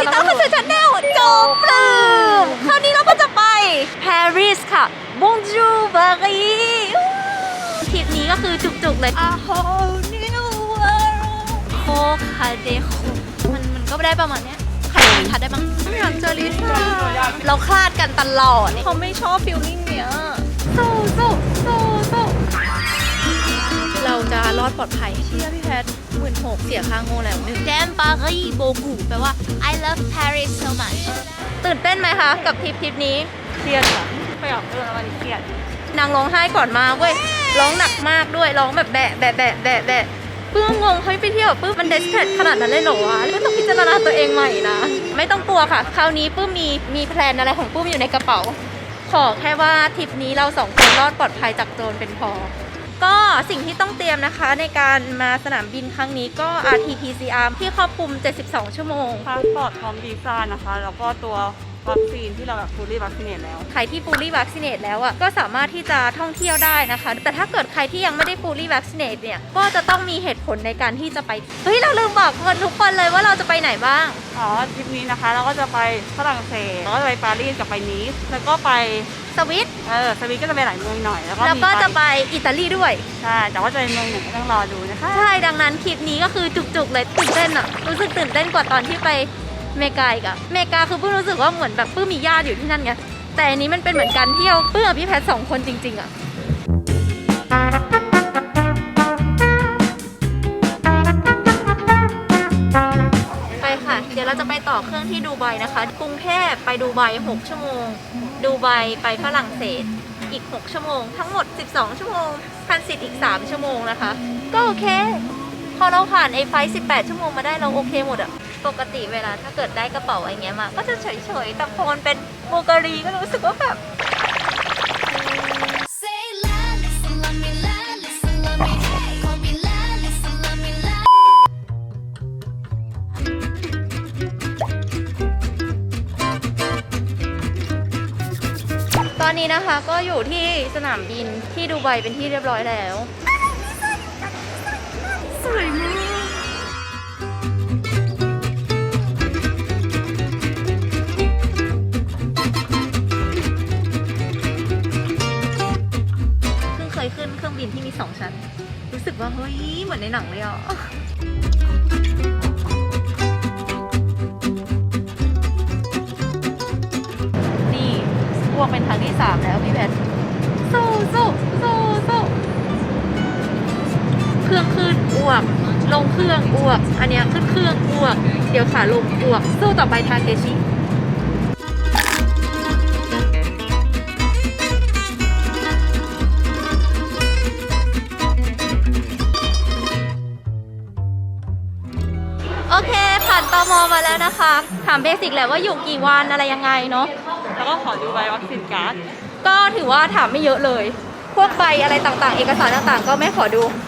ติดตามคอนเสิร์ตชาแนลจบปลื้มคราวนี้เราก็จะไปปารีสค่ะ Bonjour Paris ทริปนี้ก็คือจุกๆเลย A whole new world โคคาเดโคมันมันก็ได้ประมาณเนี้ยใครทัดได้บ้างไม่อยากเจอลิซ่าเราคลาดกันตลอดเขาไม่ชอบฟิลลิ่งเนี้ยโซโซโซโซเราจะรอดปลอดภัยเชื่อพี่แพท หมื่นหกเสียค่าโง่แล้วหนึ่งแจมปารีสโบกูแปลว่า I love Paris so much ตื่นเต้นไหมคะ กับทริปทริปนี้เครียดค่ะไปออกเดินแล้ววันนี้เครียดนางร้องไห้ก่อนมาเว้ยร้องหนักมากด้วยร้องแบบแบะแบะแบะแบะแบะปื้มงงเฮ้ยไปเที่ยวปื้มมันเดสเพรสขนาดนั้นเลยเหรอวะก็ต้องพิจารณาตัวเองใหม่นะ ไม่ต้องกลัวค่ะ คราวนี้ปื้มมีมีแพลนอะไรของปื้มอยู่ในกระเป๋า ขอแค่ว่าทริปนี้เราสองคนรอดปลอดภัยจากโจรเป็นพอ ก็สิ่งที่ต้องเตรียมนะคะในการมาสนามบินครั้งนี้ก็ RT-PCR ที่ครอบคลุม 72 ชั่วโมง พาสปอร์ตพร้อมวีซ่านะคะ แล้วก็ตัว วัคซีนที่เราแบบ fully vaccinated แล้ว ใครที่ fully vaccinate แล้วอะก็สามารถที่จะท่องเที่ยวได้นะคะ แต่ถ้าเกิดใครที่ยังไม่ได้ fully vaccinate เนี่ยก็จะต้องมีเหตุผลในการที่จะไปเฮ้ยเราลืมบอกคนทุกคนเลยว่าเราจะไปไหนบ้างอ๋อทริปนี้นะคะเราก็จะไปฝรั่งเศสแล้วก็จะไปปารีสกับไปนีสแล้วก็ไปสวิตเออสวีเดนก็จะไปหลายเมืองหน่อย แล้วก็แล้วมีก็จะไปอิตาลีด้วย ใช่ แต่ว่าจะเป็นเมืองไหนก็ต้องรอดูนะคะ ใช่ ดังนั้นคลิปนี้ก็คือจุกๆเลยตื่นเต้นอะรู้สึกตื่นเต้นกว่าตอนที่ไป เมกาอีกอะเมกาคือเพิ่งรู้สึกว่าเหมือนแบบปื้มมีญาติอยู่ที่นั่นไง แต่อันนี้มันเป็นเหมือนการเที่ยวปื้มกับพี่แพทสองคนจริง ๆอะไปค่ะ เดี๋ยวเราจะไปต่อเครื่องที่ดูไบนะคะ กรุงเทพไปดูไบ6ชั่วโมง ดูไบไปฝรั่งเศสอีก 6 ชั่วโมง ทั้งหมด 12 ชั่วโมงทันสิทธิ์อีก 3 ชั่วโมงนะคะ ก็โอเค พอเราผ่านไอ้ไฟล์18 ชั่วโมงมาได้เราโอเคหมดอะปกติเวลาถ้าเกิดได้กระเป๋าอะไรเงี้ยมา ก็จะเฉยๆ แต่พอมันเป็นบูการีก็รู้สึกว่าแบบ ตอนนี้นะคะก็อยู่ที่สนามบินที่ดูไบเป็นที่เรียบร้อยแล้ว สวยมากเพิ่งเคยขึ้นเครื่องบินที่มีสองชั้น รู้สึกว่าเฮ้ย เหมือนในหนังเลยอะนี่อ้วกเป็นครั้งที่สามแล้วพี่แพทสู้สู้สู้สู้ เครื่องขึ้นอ้วก ลงเครื่องอ้วก อันเนี้ยขึ้นเครื่องอ้วก เดี๋ยวขาลงอ้วก สู้ต่อไปทาเคชิโอเค ผ่านตมมาแล้วนะคะ ถามเบสิกแหละว่าอยู่กี่วันอะไรยังไงเนาะ แล้วก็ขอดูใบวัคซีนการ์ด ก็ถือว่าถามไม่เยอะเลย พวกใบอะไรต่างๆ เอกสารต่างๆ ก็ไม่ขอดูนี่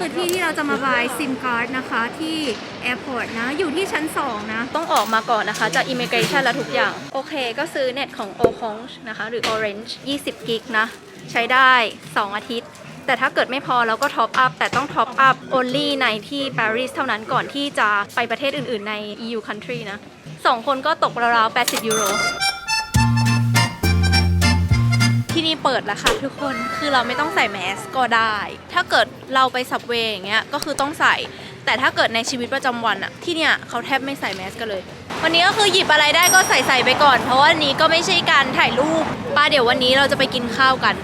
คือที่ที่เราจะมาบายซิมการ์ดนะคะที่แอร์พอร์ตนะ อยู่ที่ชั้น 2 นะ ต้องออกมาก่อนนะคะ จากอิมิเกรชันและทุกอย่าง โอเค ก็ซื้อเน็ตของ o c o n g นะคะ หรือ Orange 20 กิกนะ ใช้ได้ 2 อาทิตย์ แต่ถ้าเกิดไม่พอเราก็ท็อปอัพ แต่ต้องท็อปอัพ only ในที่ปารีสเท่านั้นก่อนที่จะไปประเทศอื่นๆใน EU country นะสองคนก็ตกราวๆ80 ยูโร ที่นี่เปิดแล้วค่ะทุกคนคือเราไม่ต้องใส่แมสก็ได้ ถ้าเกิดเราไปสับเวย์อย่างเงี้ยก็คือต้องใส่ แต่ถ้าเกิดในชีวิตประจำวันอะที่เนี่ยเขาแทบไม่ใส่แมสกันเลย วันนี้ก็คือหยิบอะไรได้ก็ใส่ใส่ไปก่อน เพราะว่านี้ก็ไม่ใช่การถ่ายรูปป้าเดี๋ยววันนี้เราจะไปกินข้าวกัน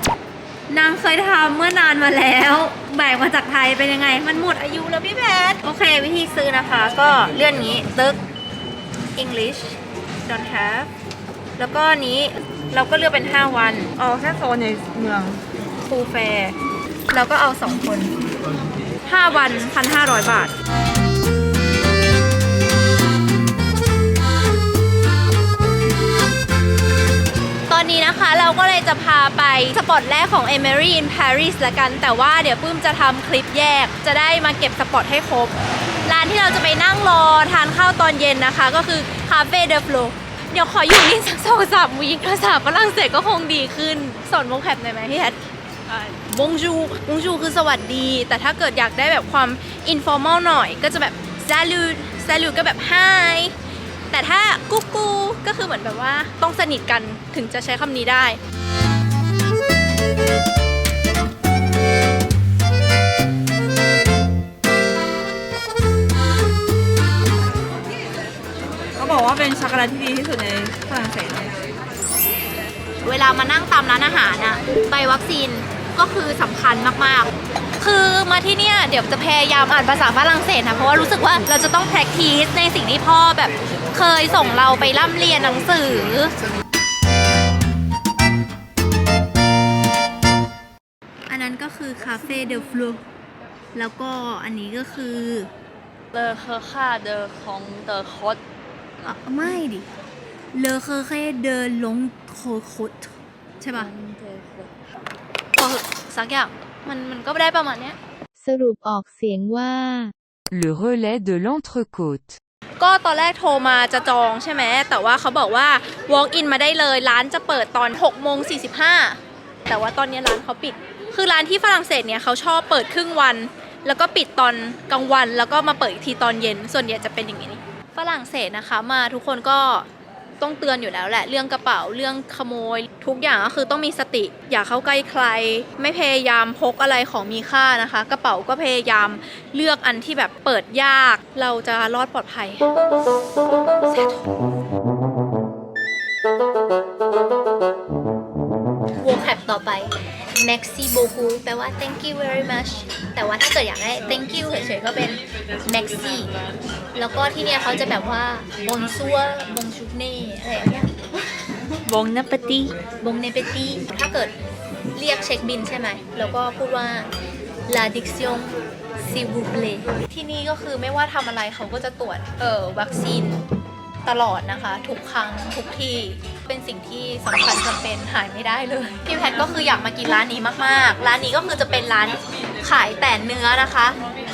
นางเคยทำเมื่อนานมาแล้วแบกมาจากไทยเป็นยังไง มันหมดอายุแล้วพี่แพทโอเค วิธีซื้อนะคะ ก็เลื่อนนี้ตึก English don't have แล้วก็อันนี้ เราก็เลือกเป็น 5 วัน เอาแค่โซนในเมืองฟูลแฟร์แล้วก็เอา 2 คน 5 วัน 1,500 บาท ตอนนี้นะคะเราก็เลยจะพาไปสปอตแรกของ Emery in Paris ละกัน แต่ว่าเดี๋ยวปื้มจะทำคลิปแยก จะได้มาเก็บสปอตให้ครบ ร้านที่เราจะไปนั่งรอทานข้าวตอนเย็นนะคะ ก็คือ Cafe de Flo เดี๋ยวขออยู่นี่สักสองสามวีคภาษาฝรั่งเศสก็คงดีขึ้น สอนวงแคปหน่อยไหมพี่แพทใช่บงจูบงจูคือสวัสดี แต่ถ้าเกิดอยากได้แบบความ informal หน่อย ก็จะแบบ salut salut ก็แบบ hi แบบว่าต้องสนิทกันถึงจะใช้คำนี้ได้ ว่าเป็นช็อกโกแลตที่ดีที่สุดในฝรั่งเศสเลยเวลามานั่งตามร้านอาหารอะใบวัคซีนก็คือสำคัญมากๆ คือมาที่เนี่ยเดี๋ยวจะพยายามอ่านภาษาฝรั่งเศสนะเพราะว่ารู้สึกว่าเราจะต้อง practice ในสิ่งที่พ่อแบบเคยส่งเราไปร่ำเรียนหนังสือ อันนั้นก็คือคาเฟ่เดลฟลูแล้วก็อันนี้ก็คือ เลอเคอค่าเดอของเดอคดอะ ไม่ดิ เลอเคอเค่เดลลงโคโคตใช่ปะพอเหอะสักอย่างมันมันก็ได้ประมาณเนี้ย สรุปออกเสียงว่า Le relais de l'entrecôte. ก็ตอนแรกโทรมาจะจองใช่ไหม แต่ว่าเขาบอกว่า walk in มาได้เลย ร้านจะเปิดตอน6โมง45 แต่ว่าตอนนี้ร้านเขาปิด คือร้านที่ฝรั่งเศสเนี่ยเขาชอบเปิดครึ่งวัน แล้วก็ปิดตอนกลางวัน แล้วก็มาเปิดอีกทีตอนเย็น ส่วนใหญ่จะเป็นอย่างนี้ ฝรั่งเศสนะคะมาทุกคนก็ต้องเตือนอยู่แล้วแหละ เรื่องกระเป๋าเรื่องขโมย ทุกอย่างก็คือต้องมีสติ อย่าเข้าใกล้ใคร ไม่พยายามพกอะไรของมีค่านะคะ กระเป๋าก็พยายามเลือกอันที่แบบเปิดยาก เราจะรอดปลอดภัยวงแคปต่อไป Maxi Boku แปลว่า thank you very much แต่ว่าถ้าเกิดอยากได้ thank you เฉยๆก็เป็น Maxi แล้วก็ที่เนี่ยเขาจะแบบว่า bonsoir bonjourne อะไรอย่างเงี้ย วงนัปตีบงเนเปตีถ้าเกิดเรียกเช็คบินใช่ไหม แล้วก็พูดว่า la diction s'il vous plaît ที่นี่ก็คือไม่ว่าทำอะไรเขาก็จะตรวจเออวัคซีน ตลอดนะคะ ทุกครั้งทุกที่เป็นสิ่งที่สำคัญจำเป็นหายไม่ได้เลย พี่แพทก็คืออยากมากินร้านนี้มากๆ ร้านนี้ก็คือจะเป็นร้านขายแต่เนื้อนะคะ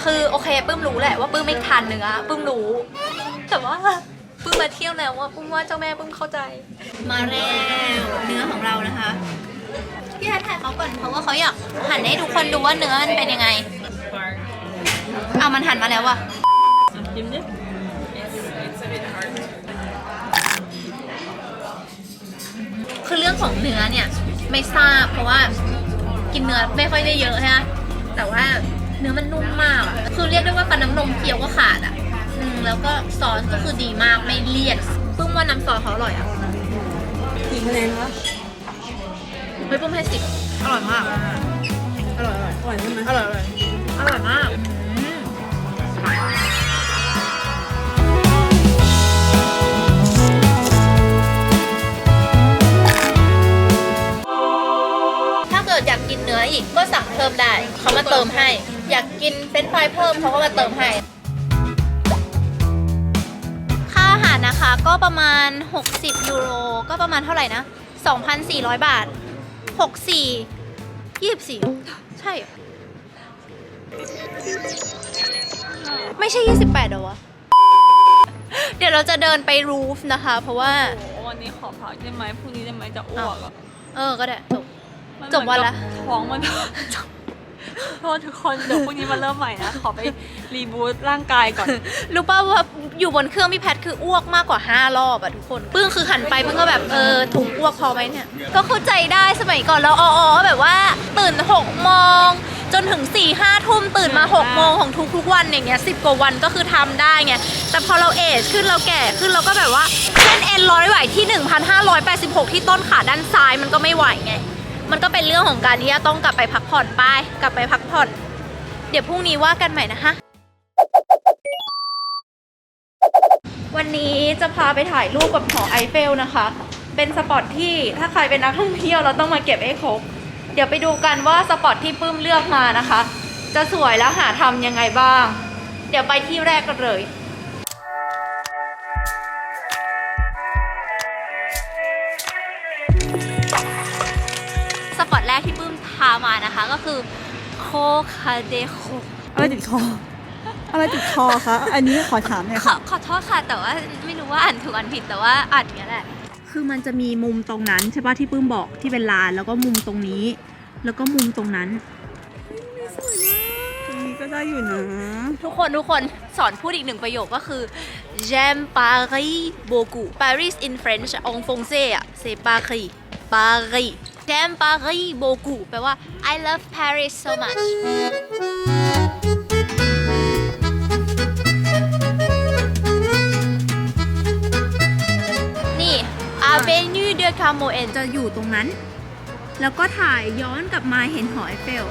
คือโอเคปื้มรู้แหละว่าปื้มไม่ทานเนื้อปื้มรู้ แต่ว่าปื้มมาเที่ยวแล้วว่าปื้มว่าเจ้าแม่ปื้มเข้าใจ มาแล้วเนื้อของเรานะคะพี่แพทถ่ายเขาก่อนเพราะว่าเขาอยากหันให้ทุกคนดูว่าเนื้อมันเป็นยังไง เอามันหันมาแล้วอะ คือเรื่องของเนื้อเนี่ยไม่ทราบเพราะว่ากินเนื้อไม่ค่อยได้เยอะฮะแต่ว่าเนื้อมันนุ่มมากอะคือเรียกได้ว่าปลาน้ำนมเคี้ยวก็ขาดอะอืมแล้วก็ซอสก็คือดีมากไม่เลี่ยนปึ้งว่าน้ำซอสเขาอร่อยอะกี่คะแนนคะเฮ้ยปุ้มให้สิบอร่อยมาก อร่อยอร่อยอร่อยใช่ไหมอร่อยอร่อยอร่อยมาก พิ่มได้เขามาเติมให้ อยากกินเฟรนช์ฟรายเพิ่มเขาก็มาเติมให้ ค่าอาหารนะคะก็ประมาณ 60 ยูโรก็ประมาณเท่าไหร่นะ 2,400 บาท 64 24 ใช่เหรอไม่ใช่ 28เหรอวะ เดี๋ยวเราจะเดินไปรูฟนะคะ เพราะว่า โอ้โหวันนี้ขอพักได้ไหมพรุ่งนี้ได้ไหมจะอ้วกอะ เออ ก็ได้จบมัน จบวันละเหมือนกับท้องมันโทษทุกคนเดี๋ยวพรุ่งนี้มาเริ่มใหม่นะขอไปรีบูตร่างกายก่อน รู้ป่าวว่าอยู่บนเครื่องพี่แพทคืออ้วกมากกว่า 5 รอบอะทุกคนปึ้งคือหันไปปึ้งก็แบบเออถุงอ้วกพอไหมเนี่ย ก็เข้าใจได้สมัยก่อนเราอ๋อๆแบบว่าตื่น6โมงจนถึง4ี่ห้าทุ่มตื่นมา6โมงของทุกๆวันอย่างเงี้ยสิกว่าวันก็คือทำได้ไง แต่พอเราเอจขึ้นเราแก่ขึ้นเราก็แบบว่าเส้นเอ็นร้อยไหวที่ 1,586 ที่ต้นขาด้านซ้ายมันก็ไม่ไหวไง มันก็เป็นเรื่องของการที่จะต้องกลับไปพักผ่อนไปกลับไปพักผ่อน เดี๋ยวพรุ่งนี้ว่ากันใหม่นะคะวันนี้จะพาไปถ่ายรูปกับหอไอเฟลนะคะ เป็นสปอตที่ถ้าใครเป็นนักท่องเที่ยวเราต้องมาเก็บให้ครบ เดี๋ยวไปดูกันว่าสปอตที่ปื้มเลือกมานะคะ จะสวยแล้วหาทำยังไงบ้าง เดี๋ยวไปที่แรกกันเลยามานะคะ ก็คือโคคาเดโคอะไรติดคออะไรติดคอคะอันนี้ขอถามหน่อยขอขอโทษค่ะ แต่ว่าไม่รู้ว่าอ่านถูกอ่านผิดแต่ว่าอ่านอย่างนี้ยแหละ คือมันจะมีมุมตรงนั้นใช่ป่ะที่ปื้มบอกที่เป็นลานแล้วก็มุมตรงนี้ แล้วก็มุมตรงนั้น ตรงนี้ก็ได้อยู่นะ ทุกคนทุกคนสอนพูดอีกหนึ่งประโยคก็คือ j'aime Paris beaucoup Paris in French en français อะ c'est Paris Paris j'aime Paris beaucoup แปลว่า I love Paris so much นี่ Avenue de Camoën จะอยู่ตรงนั้น แล้วก็ถ่ายย้อนกลับมาเห็นหอไอเฟล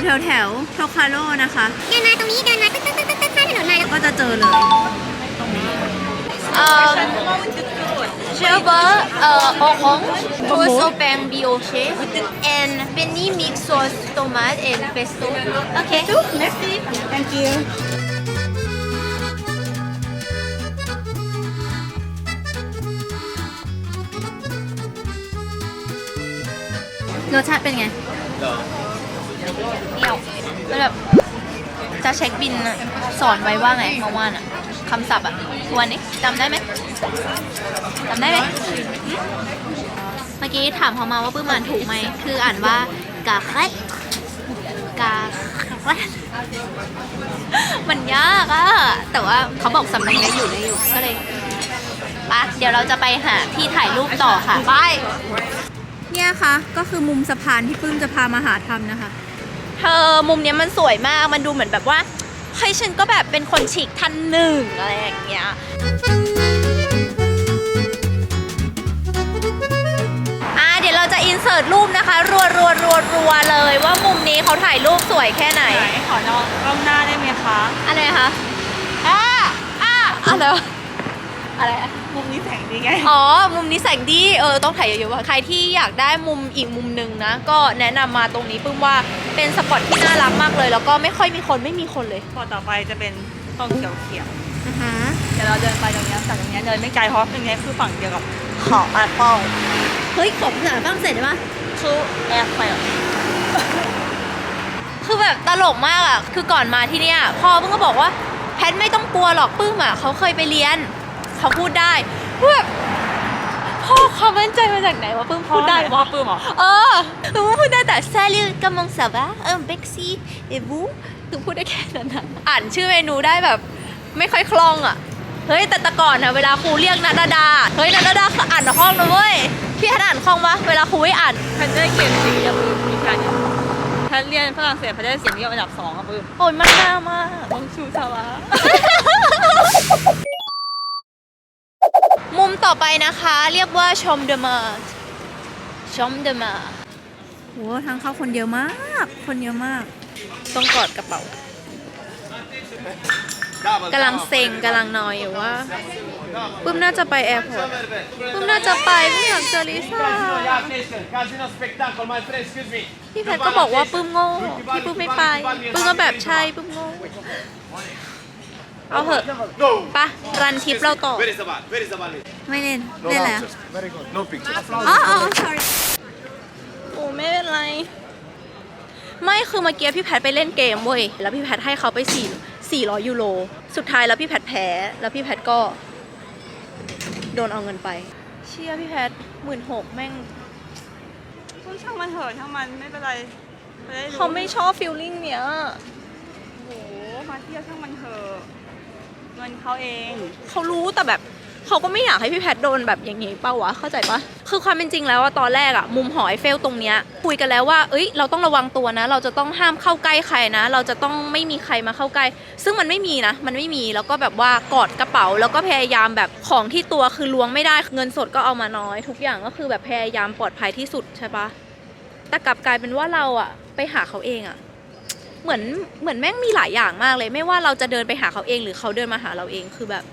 อยู่แถวแถวโทคาโรนะคะ เดินมาตรงนี้เดินมาตึ๊ดตึ๊ดตึ๊ดตึ๊ดข้ามถนนมาแล้วก็จะเจอเลยเอ่อ je veux euh, orange toast au pain brioché and penny mix sauce tomate and pesto okay merci thank you รสชาติเป็นไงเปรี้ ยวมันแบบจะเช็คบินอะสอนไว้ว่าไงเมื่อวานอะคำศัพท์อะทวนนี้จำได้ไหมจำได้ไหมเมื่อกี้ถามเขามาว่าปื้มอ่านถูกไหม คืออ่านว่ากาแครกาแครมันยากอะแต่ว่าเขาบอกสำเนียงได้อยู่ได้อยู่ก็เลยปะเดี๋ยวเราจะไปหาที่ถ่ายรูปต่อค่ะ ไป เนี่ยค่ะ ก็คือมุมสะพานที่ปื้มจะพามาหาทำนะคะ เธอมุมเนี้ยมันสวยมากมันดูเหมือนแบบว่าเฮ้ยฉันก็แบบเป็นคนฉีกท่านหนึ่งอะไรอย่างเงี้ยอ่าเดี๋ยวเราจะอินเสิร์ตรูปนะคะ รัวรัวรัวรัวๆเลย ว่ามุมนี้เขาถ่ายรูปสวยแค่ไหน ไหนขอนอกกล้องหน้าได้ไหมคะ อะไรคะอ่าอ่าอะไรวะอะไรอะ มุมนี้แสงดีไง อ๋อ มุมนี้แสงดี เออ ต้องถ่ายเยอะๆว่ะใครที่อยากได้มุมอีกมุมหนึ่งนะ ก็แนะนำมาตรงนี้ปึ้มว่าเป็นสปอตที่น่ารักมากเลย แล้วก็ไม่ค่อยมีคนไม่มีคนเลยพอต่อไปจะเป็นต้นเขียวเขียวอือฮะ ๆเดี๋ยวเราเดินไปตรงเนี้ยจากตรงเนี้ยเดินไม่ไกลเพราะตรงเนี้ยคือฝั่งเดียวกับหอแอปเปิลเฮ้ยขอภาษาฝรั่งเศสได้ปะคือแอปเปิลคือแบบตลกมากอะ คือก่อนมาที่เนี่ยพ่อเพิ่งก็บอกว่าแพทไม่ต้องกลัวหรอกปื้มอะเขาเคยไปเรียน เขาพูดได้แบบพ่อความมั่นใจมาจากไหนวะปื้มพูดได้พ่อวะปื้มเหรอ เออคือพูดได้แต่ salut comment ça va เออ Bexy et vous คือพูดได้แค่นั้นนะอ่านชื่อเมนูได้แบบ ไม่ค่อยคล่องอะเฮ้ยแต่แต่ก่อนอะเวลาครูเรียกนัดดาดา เฮ้ยนัดดาดาคืออ่านคล่องนะเว้ย พี่ฮันอ่านคล่องปะเวลาครูให้อ่านแพทได้เกรดสีอะปื้มมีการเนี่ยแพทเรียนฝรั่งเศสแพทได้เสียงเรียกอันดับสองอะปื้มโอ้ยมันน่ามาก บองชูซาวะ ต่อไปนะคะ เรียกว่าชมเดมาชมเดมาโหทางเข้าคนเยอะมาก คนเยอะมาก ต้องกอดกระเป๋ากำลังเซ็งกำลังนอยอยู่ว่าปื้มน่าจะไปแอร์พอร์ตปื้มน่าจะไปไม่อยากเจอลิซ่า Casino spectacle, my friend, excuse me. พี่แพทก็บอกว่าปื้มโง่พี่ปื้มไม่ไปปื้มก็แบบใช่ปื้มโง่ เอาเหอะ No. ปะรันทริปเราต่อ Where is the ball? Where is the ball? ไม่เล่น เล่นแล้ว Very good. No pictures. อ๋ออ๋อ sorry โอ้ไม่เป็นไร ไม่คือเมื่อกี้พี่แพทไปเล่นเกมเว้ย แล้วพี่แพทให้เขาไป4 400ยูโร สุดท้ายแล้วพี่แพทแพ้ แล้วพี่แพทก็ โดนเอาเงินไป เชี่ยพี่แพทหมื่นหกแม่ง คุณช่างมันเถอะช่างมันไม่เป็นไรจะด้รู้เขาไม่ชอบฟิลลิ่งเนี้ย โอ้โหมาเที่ยวช่างมันเถอะ เงินเขาเอง เขารู้แต่แบบเขาก็ไม่อยากให้พี่แพทโดนแบบอย่างนี้เป้าวะเข้าใจปะคือความเป็นจริงแล้วอะตอนแรกอะมุมหอไอเฟลตรงเนี้ยคุยกันแล้วว่า เอ้ยเราต้องระวังตัวนะ เราจะต้องห้ามเข้าใกล้ใครนะ เราจะต้องไม่มีใครมาเข้าใกล้ ซึ่งมันไม่มีนะ มันไม่มีแล้วก็แบบว่ากอดกระเป๋า แล้วก็พยายามแบบของที่ตัวคือล้วงไม่ได้เงินสดก็เอามาน้อย ทุกอย่างก็คือแบบพยายามปลอดภัยที่สุดใช่ปะแต่กลับกลายเป็นว่าเราอะไปหาเขาเองอะ เหมือนเหมือนแม่งมีหลายอย่างมากเลย ไม่ว่าเราจะเดินไปหาเขาเองหรือเขาเดินมาหาเราเองคือแบบ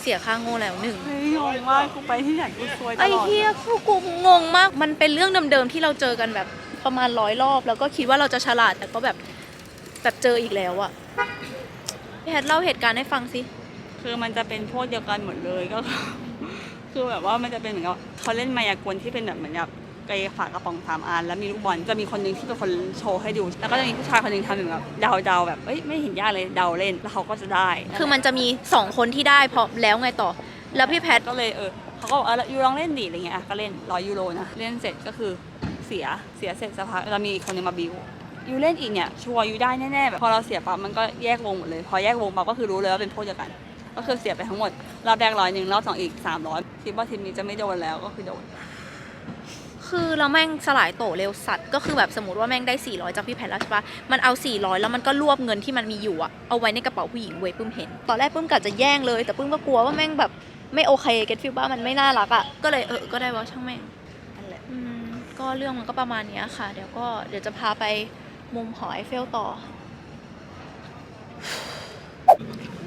เสียค่าโง่แล้วหนึ่ง เฮ้ยงงมากกูไปที่ไหนกูซวยตลอดไอ้เฮียพวกกูงงมาก มันเป็นเรื่องเดิมๆที่เราเจอกันแบบประมาณร้อยรอบ แล้วก็คิดว่าเราจะฉลาดแต่ก็แบบแบบเจออีกแล้วอะพี่แพทเล่าเหตุการณ์ให้ฟังสิ คือมันจะเป็นพวกเดียวกันหมดเลยก็คือคือแบบว่ามันจะเป็นเหมือนกับเขาเล่นมายากลที่เป็นแบบเหมือนแบบ ไกฝากระป๋องสามอันแล้วมีลูกบอลจะมีคนหนึงที่เป็นคนโชว์ให้ดู แล้วก็จะมีผู้ชายคนหนึงทำเหมือนแบบเดาเดาๆแบบเอ้ยไม่เห็นยากเลยเดาเล่นแล้วเขาก็จะได้ คือมันจะมีสองคนที่ได้พอแล้วไงต่อ แล้วพี่แพทก็เลยเออเขาก็บอกเออยูลองเล่นดิอะไรเงี้ยอะก็เล่นร้อยยูโรนะเล่นเสร็จก็คือเสียเสียเสร็จสักพักเรามีอีกคนนึงมาบิวยูเล่นอีกเนี่ยชัวร์ยูได้แน่ๆแบบพอเราเสียปั๊บมันก็แยกวงหมดเลย พอแยกวงปั๊บก็คือรู้เลยว่าเป็นพวกเดียวกัน ก็คือเสียไปทั้งหมดรอบแรกร้อยหนึ่งรอบสองอีกสามร้อยคิดว่าทีมนี้จะไม่โดนแล้วก็คือโดน คือเราแม่งสลายโตเร็วสัตว์ก็คือแบบสมมติว่าแม่งได้ 400 จากพี่แพทแล้วใช่ปะมันเอา 400 แล้วมันก็รวบเงินที่มันมีอยู่อะเอาไว้ในกระเป๋าผู้หญิงเว้ยปื้มเห็น ตอนแรกปื้มกะจะแย่งเลย แต่ปื้มก็กลัวว่าแม่งแบบไม่โอเคเก็ตฟิลบ้ามันไม่น่ารักอะก็เลยเออก็ได้ว่าช่างแม่งนั่นแหละอืมก็เรื่องมันก็ประมาณเนี้ยค่ะ เดี๋ยวก็เดี๋ยวจะพาไปมุมหอไอเฟลต่อ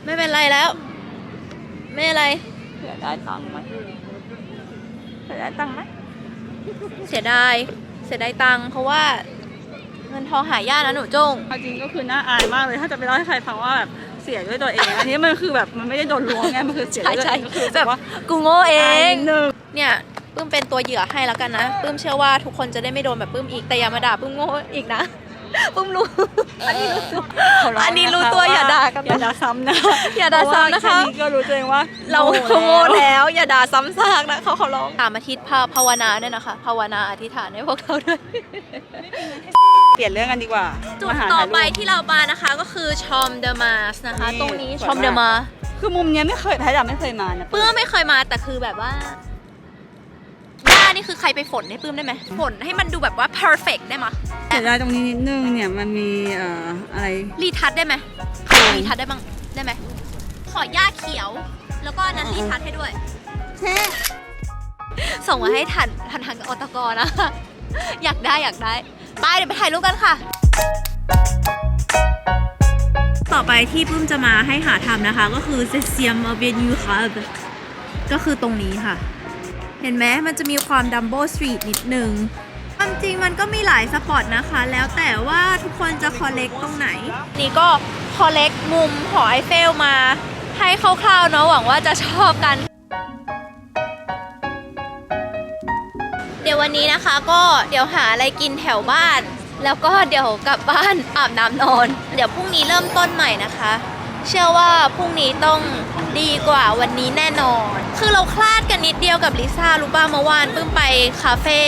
ไม่เป็นไรแล้ว ไม่เป็นไรเสียได้ตังค์ไหมเสียได้ตังค์ไหม เสียดาย เสียดายตังค์เพราะว่าเงินทองหายากนะหนูจง เอาจริงก็คือน่าอายมากเลยถ้าจะไปเล่าให้ใครฟังว่าแบบเสียด้วยตัวเอง อันนี้มันคือแบบมันไม่ได้โดนลวงไงมันคือเสียด้วยตัวเองก็คือแบบว่ากูโง่เออายง นิดนึง เนี่ยปื้มเป็นตัวเหยื่อให้แล้วกันนะปื้มเชื่อว่าทุกคนจะได้ไม่โดนแบบปื้มอีกแต่อย่ามาด่าปื้มโง่อีกนะ ปื้มรู้ อันนี้รู้ตัวอันนี้รู้ตัวอย่าด่ากันอย่าด่าซ้ำนะอย่าด่าซ้ำนะคะ เพราว่าแนี้ก็รู้ตัวเองว่าเราโง่แล้วอย่าด่าซ้ำซากนะเขาเขาร้องสามอาทิตย์ภาภาวนาด้วยนะคะ ภาวนาอธิษฐานให้พวกเราด้วย เปลี่ยนเรื่องกันดีกว่าจุดมาหาต่อถ่ายรูไปที่เรามานะคะก็คือชอมเดอะมาสนะคะ ตรงนี้ชอมเดอะมามาคือมุมเนี้ยไม่เคยแพ้ดาไม่เคยมานะปื้มไม่เคยมาแต่คือแบบว่าานี่คือใครไปฝนให้ปื้มได้ไหมฝนให้มันดูแบบว่า perfect ได้ไหมยเสียดายตรงนี้นิดนึงเนี่ยมันมีเอ่ออะไรรีทัชได้ไหมรีทัชได้บ้างได้ไหมขอหญ้าเขียว แล้วก็อันนั้นรีทัชให้ด้วย ส่งมาให้ทันทันทางอตกนะอยากได้อยากได้ไปเดี๋ยวไปถ่ายรูปกันค่ะ ต่อไปที่ปื้มจะมาให้หาทำนะคะ ก็คือเซเซียมเวนิวคาก็คือตรงนี้ค่ะ เห็นไหมมันจะมีความดัมโบสตรีทนิดนึงความจริงมันก็มีหลายสปอตนะคะ แล้วแต่ว่าทุกคนจะคอลเลกตรงไหน นี่ก็คอลเลกมุมหอไอเฟลมาให้คร่าวๆเนาะหวังว่าจะชอบกัน เดี๋ยววันนี้นะคะก็เดี๋ยวหาอะไรกินแถวบ้าน แล้วก็เดี๋ยวกลับบ้านอาบน้ำนอน เดี๋ยวพรุ่งนี้เริ่มต้นใหม่นะคะ เชื่อว่าพรุ่งนี้ต้องดีกว่าวันนี้แน่นอน คือเราคลาดกันนิดเดียวกับลิซ่ารู้ป่ะเมื่อวานเพิ่งไปคาเฟ่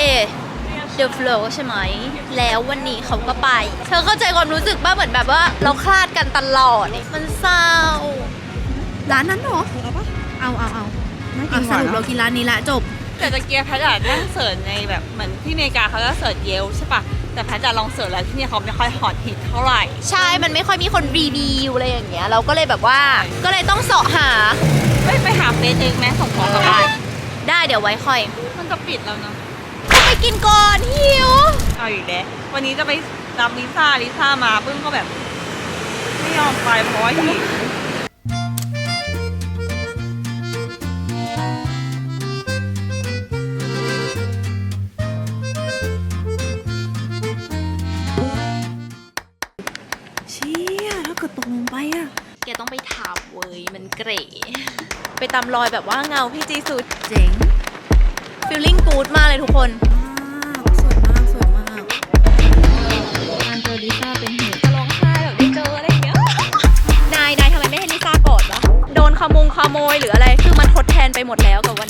The Flow ใช่ไหม แล้ววันนี้เขาก็ไป เธอเข้าใจความรู้สึกป่ะเหมือนแบบว่า เราคลาดกันตลอด มันเศร้า ร้านนั้นเหรอ เอาเอาเอาเอาสรุปเรากินร้านนี้ละจบ แต่ตะเกียบแพทย์อะนั่งเสิร์ชในแบบเหมือนที่อเมริกาเขาจะเสิร์ชเยลใช่ปะ แต่แพทย์จะลองเสิร์ชแล้วที่นี่เขาไม่ค่อยฮอตฮิตเท่าไหร่ ใช่ มันไม่ค่อยมีคนรีวิวอะไรอย่างเงี้ย เราก็เลยแบบว่า ก็เลยต้องเสาะหา ไม่ไปหาเฟซเองไหมส่งของกลับบ้านได้เดี๋ยวไว้ค่อย มันจะปิดแล้วนะก็ไปกินก่อนหิว เอาอีกแล้ววันนี้จะไปรับลิซ่าลิซ่ามาปึ้งก็แบบ ไม่ยอมไปเพราะว่าหิว ตามรอยแบบว่าเงาพี่จีสุดเจ๋งฟีลลิ่งกู๊ดมากเลยทุกคนสวยมากสวยมากการเจอลิซ่าเป็นเหตุจะร้องไห้แบบได้เจออะไรอย่างเงี้ยนายนายทำไมไม่ให้ลิซ่ากอดวะโดนขโมงขโมยหรืออะไร คือมันทดแทนไปหมดแล้วกับวัน